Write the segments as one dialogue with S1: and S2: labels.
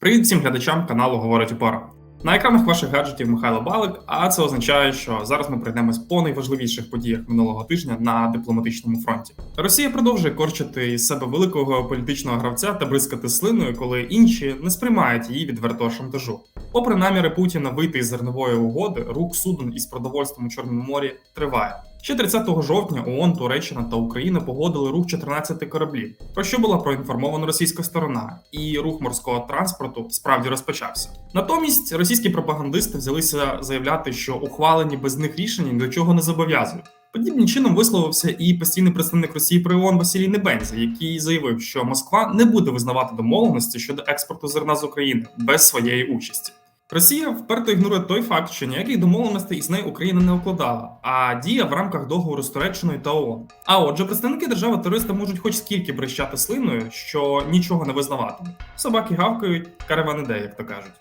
S1: Привіт всім глядачам каналу Говорить Опора. На екранах ваших гаджетів Михайло Балик, а це означає, що зараз ми прийдемось по найважливіших подіях минулого тижня на дипломатичному фронті. Росія продовжує корчити із себе великого геополітичного гравця та бризкати слиною, коли інші не сприймають її відвертого шантажу. Попри наміри Путіна вийти із зернової угоди, рух суден із продовольством у Чорному морі триває. Ще 30 жовтня ООН, Туреччина та Україна погодили рух 14 кораблів, про що була проінформована російська сторона, і рух морського транспорту справді розпочався. Натомість російські пропагандисти взялися заявляти, що ухвалені без них рішення ні до чого не зобов'язують. Подібним чином висловився і постійний представник Росії при ООН Василій Небензя, який заявив, що Москва не буде визнавати домовленості щодо експорту зерна з України без своєї участі. Росія вперто ігнорує той факт, що ніяких домовленостей із нею Україна не укладала, а діє в рамках договору з Туреччиною та ООН. А отже, представники держави терориста можуть хоч скільки брещати слиною, що нічого не визнаватимуть. Собаки гавкають, караван іде, як то кажуть.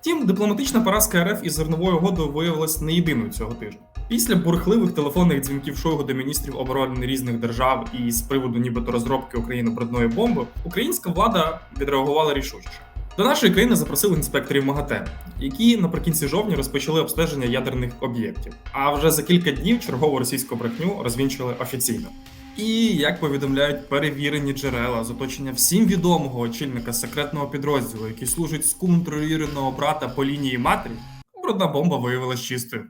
S1: Втім, дипломатична поразка РФ із зерновою угодою виявилась не єдиною цього тижня. Після бурхливих телефонних дзвінків Шойгу до міністрів оборони різних держав і з приводу нібито розробки України брудної бомби, українська влада відреагувала рішучіше. До нашої країни запросили інспекторів МАГАТЕ, які наприкінці жовтня розпочали обстеження ядерних об'єктів. А вже за кілька днів чергову російську брехню розвінчили офіційно. І як повідомляють перевірені джерела з оточення всім відомого очільника секретного підрозділу, який служить з контролюваного брата по лінії матері, брудна бомба виявилась чистою.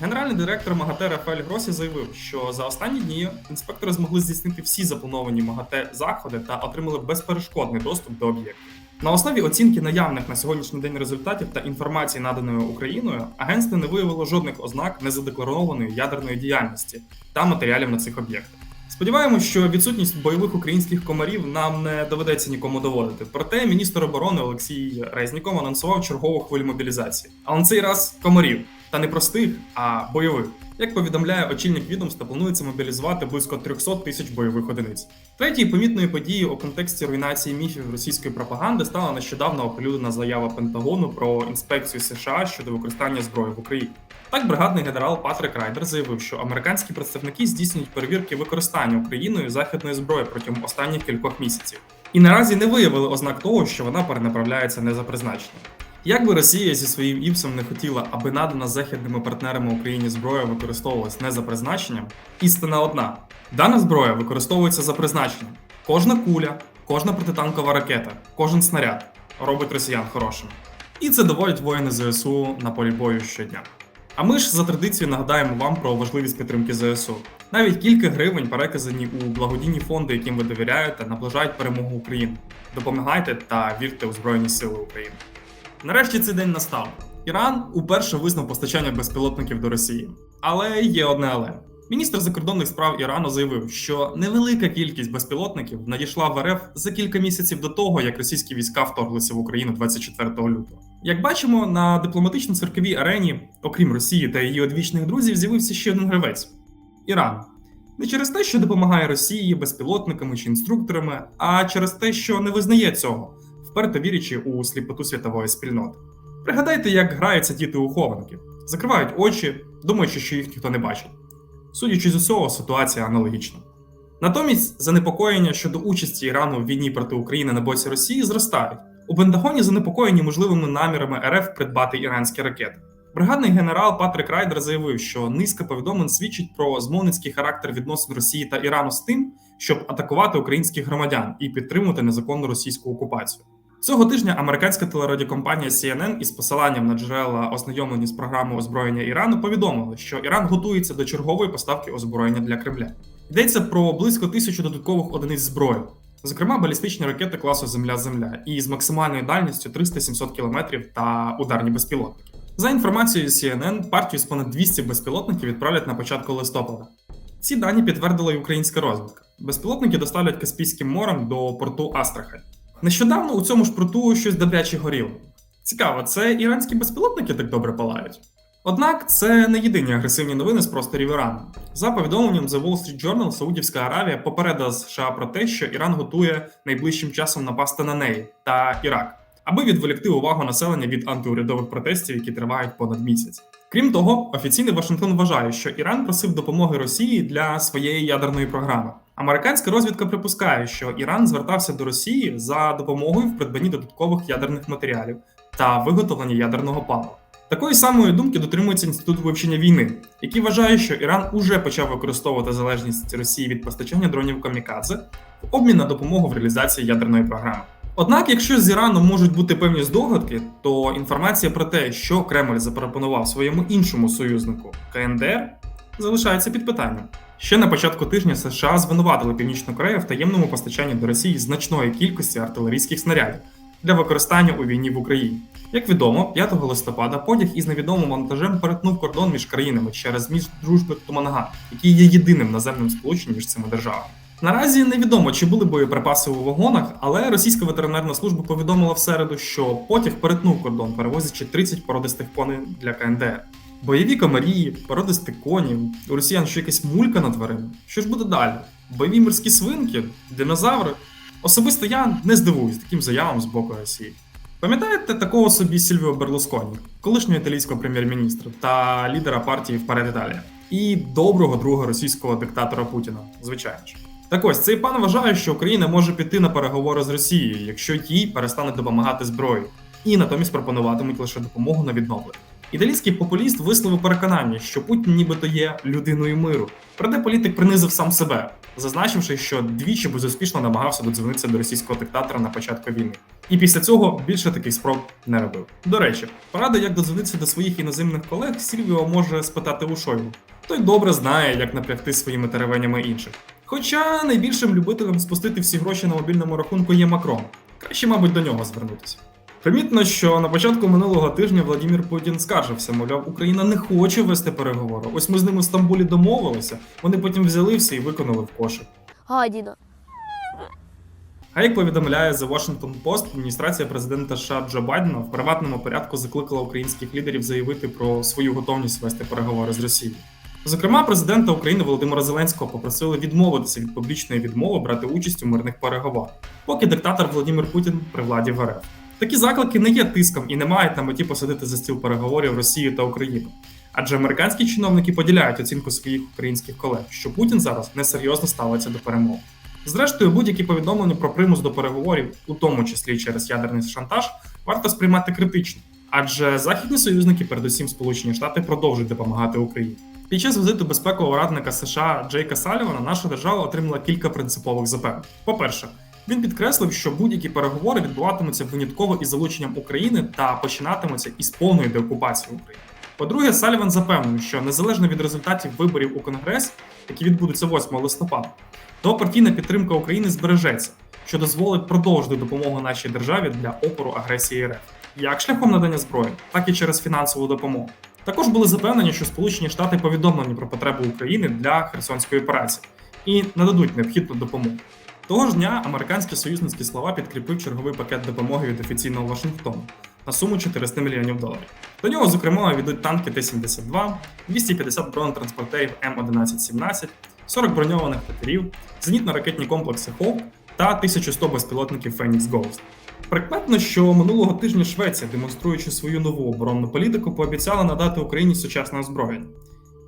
S1: Генеральний директор МАГАТЕ Рафаель Гросі заявив, що за останні дні інспектори змогли здійснити всі заплановані МАГАТЕ заходи та отримали безперешкодний доступ до об'єктів. На основі оцінки наявних на сьогоднішній день результатів та інформації, наданої Україною, агентство не виявило жодних ознак незадекларованої ядерної діяльності та матеріалів на цих об'єктах. Сподіваємось, що відсутність бойових українських комарів нам не доведеться нікому доводити. Проте міністр оборони Олексій Резніков анонсував чергову хвилю мобілізації. Але на цей раз комарів. Та не простих, а бойових. Як повідомляє очільник відомства, планується мобілізувати близько 300 тисяч бойових одиниць. Третьою помітною подією у контексті руйнації міфів російської пропаганди стала нещодавно оприлюднена заява Пентагону про інспекцію США щодо використання зброї в Україні. Так, бригадний генерал Патрик Райдер заявив, що американські представники здійснюють перевірки використання Україною західної зброї протягом останніх кількох місяців, і наразі не виявили ознак того, що вона перенаправляється не за призначенням. Як би Росія зі своїм іпсом не хотіла, аби надана західними партнерами Україні зброя використовувалась не за призначенням, істина одна: дана зброя використовується за призначенням. Кожна куля, кожна протитанкова ракета, кожен снаряд робить росіян хорошими. І це доводять воїни ЗСУ на полі бою щодня. А ми ж за традицією нагадаємо вам про важливість підтримки ЗСУ. Навіть кілька гривень переказані у благодійні фонди, яким ви довіряєте, наближають перемогу України. Допомагайте та вірте у Збройні Сили України. Нарешті цей день настав. Іран уперше визнав постачання безпілотників до Росії. Але є одне але. Міністр закордонних справ Ірану заявив, що невелика кількість безпілотників надійшла в РФ за кілька місяців до того, як російські війська вторглися в Україну 24 лютого. Як бачимо, на дипломатично-цирковій арені, окрім Росії та її одвічних друзів, з'явився ще один гравець Іран. Не через те, що допомагає Росії безпілотниками чи інструкторами, а через те, що не визнає цього, вперто вірячи у сліпоту світової спільноти. Пригадайте, як граються діти у хованки, закривають очі, думаючи, що їх ніхто не бачить. Судячи з усього, ситуація аналогічна. Натомість занепокоєння щодо участі Ірану в війні проти України на боці Росії зростають. У Пентагоні занепокоєні можливими намірами РФ придбати іранські ракети. Бригадний генерал Патрик Райдер заявив, що низка повідомлень свідчить про змовницький характер відносин Росії та Ірану з тим, щоб атакувати українських громадян і підтримувати незаконну російську окупацію. Цього тижня американська телерадіокомпанія CNN із посиланням на джерела, ознайомлені з програмою озброєння Ірану, повідомили, що Іран готується до чергової поставки озброєння для Кремля. Йдеться про близько тисячі додаткових одиниць зброї, зокрема балістичні ракети класу Земля-Земля, і з максимальною дальністю 300-700 км та ударні безпілотники. За інформацією CNN, партію з понад 200 безпілотників відправлять на початку листопада. Ці дані підтвердила й українська розвідка. Безпілотники доставлять Каспійським морем до порту Астрахань. Нещодавно у цьому ж порту щось добряче горіло. Цікаво, це іранські безпілотники так добре палають. Однак це не єдині агресивні новини з просторів Ірану. За повідомленням The Wall Street Journal, Саудівська Аравія попередила США про те, що Іран готує найближчим часом напасти на неї та Ірак, аби відволікти увагу населення від антиурядових протестів, які тривають понад місяць. Крім того, офіційний Вашингтон вважає, що Іран просив допомоги Росії для своєї ядерної програми. Американська розвідка припускає, що Іран звертався до Росії за допомогою в придбанні додаткових ядерних матеріалів та виготовленні ядерного палива. Такої самої думки дотримується інститут вивчення війни, який вважає, що Іран уже почав використовувати залежність Росії від постачання дронів камікадзе в обмін на допомогу в реалізації ядерної програми. Однак, якщо з Іраном можуть бути певні здогадки, то інформація про те, що Кремль запропонував своєму іншому союзнику КНДР, залишається під питанням. Ще на початку тижня США звинуватили Північну Корею в таємному постачанні до Росії значної кількості артилерійських снарядів для використання у війні в Україні. Як відомо, 5 листопада потяг із невідомим вантажем перетнув кордон між країнами через між дружби Томанга, який є єдиним наземним сполученням між цими державами. Наразі невідомо, чи були боєприпаси у вагонах, але російська ветеринарна служба повідомила в середу, що потяг перетнув кордон, перевозячи 30 породистих коней для КНДР. Бойові комарі, породисті коні, у росіян ще якась мулька на тварин. Що ж буде далі? Бойові морські свинки, динозаври. Особисто я не здивуюсь таким заявам з боку Росії. Пам'ятаєте такого собі Сільвіо Берлусконі, колишнього італійського прем'єр-міністра та лідера партії Вперед Італія, і доброго друга російського диктатора Путіна, звичайно ж. Так ось цей пан вважає, що Україна може піти на переговори з Росією, якщо їй перестануть допомагати зброєю, і натомість пропонуватимуть лише допомогу на відновлення. Італійський популіст висловив переконання, що Путін нібито є людиною миру. Проте політик принизив сам себе, зазначивши, що двічі безуспішно намагався додзвонитися до російського диктатора на початку війни. І після цього більше таких спроб не робив. До речі, порада, як додзвонитися до своїх іноземних колег, Сільвіо може спитати у Шойгу. Той добре знає, як напрягти своїми теревенями інших. Хоча найбільшим любителем спустити всі гроші на мобільному рахунку є Макрон. Краще, мабуть, до нього звернутися. Примітно, що на початку минулого тижня Владимир Путін скаржився, мовляв, Україна не хоче вести переговори. Ось ми з ними в Стамбулі домовилися, вони потім взяли все і виконали в кошик.
S2: Гадіна.
S1: А як повідомляє The Washington Post, адміністрація президента США Джо Байдена в приватному порядку закликала українських лідерів заявити про свою готовність вести переговори з Росією. Зокрема, президента України Володимира Зеленського попросили відмовитися від публічної відмови брати участь у мирних переговорах, поки диктатор Володимир Путін при владі в РФ. Такі заклики не є тиском і не мають на меті посадити за стіл переговорів Росію та Україну. Адже американські чиновники поділяють оцінку своїх українських колег, що Путін зараз несерйозно ставиться до перемов. Зрештою, будь-які повідомлення про примус до переговорів, у тому числі через ядерний шантаж, варто сприймати критично, адже західні союзники, передусім Сполучені Штати, продовжують допомагати Україні. Під час візиту безпекового радника США Джейка Салівана наша держава отримала кілька принципових запевнень. По-перше, він підкреслив, що будь-які переговори відбуватимуться винятково із залученням України та починатимуться із повної деокупації України. По-друге, Саліван запевнив, що незалежно від результатів виборів у Конгрес, які відбудуться 8 листопада, то партійна підтримка України збережеться, що дозволить продовжити допомогу нашій державі для опору агресії РФ, як шляхом надання зброї, так і через фінансову допомогу. Також були запевнені, що Сполучені Штати повідомлені про потребу України для Херсонської операції і нададуть необхідну допомогу. Того ж дня американські союзницькі слова підкріпив черговий пакет допомоги від офіційного Вашингтону на суму 400 мільйонів доларів. До нього, зокрема, війдуть танки Т-72, 250 бронетранспортерів М1117, 40 броньованих катерів, зенітно-ракетні комплекси Hawk та 1100 безпілотників Phoenix Ghost. Прикметно, що минулого тижня Швеція, демонструючи свою нову оборонну політику, пообіцяла надати Україні сучасне озброєння.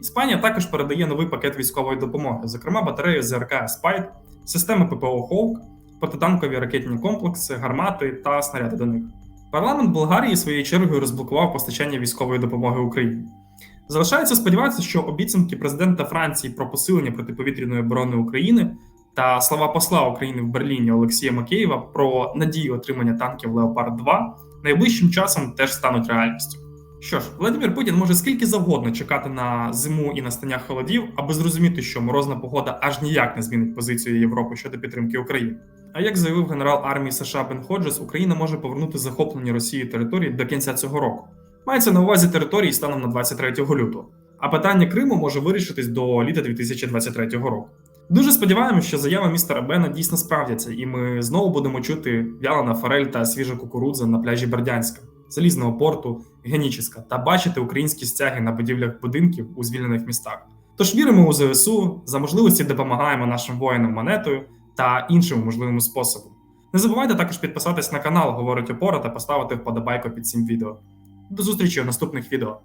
S1: Іспанія також передає новий пакет військової допомоги, зокрема батарею ЗРК Спайт, системи ППО Hawk, протитанкові ракетні комплекси, гармати та снаряди до них. Парламент Болгарії своєю чергою розблокував постачання військової допомоги Україні. Залишається сподіватися, що обіцянки президента Франції про посилення протиповітряної оборони України та слова посла України в Берліні Олексія Макеєва про надію отримання танків Леопард 2 найближчим часом теж стануть реальністю. Що ж, Владимир Путін може скільки завгодно чекати на зиму і настання холодів, аби зрозуміти, що морозна погода аж ніяк не змінить позицію Європи щодо підтримки України. А як заявив генерал армії США Бен Ходжес, Україна може повернути захоплені Росією території до кінця цього року. Мається на увазі території станом на 23 лютого. А питання Криму може вирішитись до літа 2023 року. Дуже сподіваємося, що заяви містера Бена дійсно справдяться, і ми знову будемо чути вялена форель та свіжа кукурудза на пляжі Бердянська, залізного порту, Геніческа та бачити українські стяги на будівлях будинків у звільнених містах. Тож віримо у ЗСУ, за можливості допомагаємо нашим воїнам монетою та іншими можливим способами. Не забувайте також підписатись на канал Говорить Опора та поставити вподобайку під цим відео. До зустрічі у наступних відео.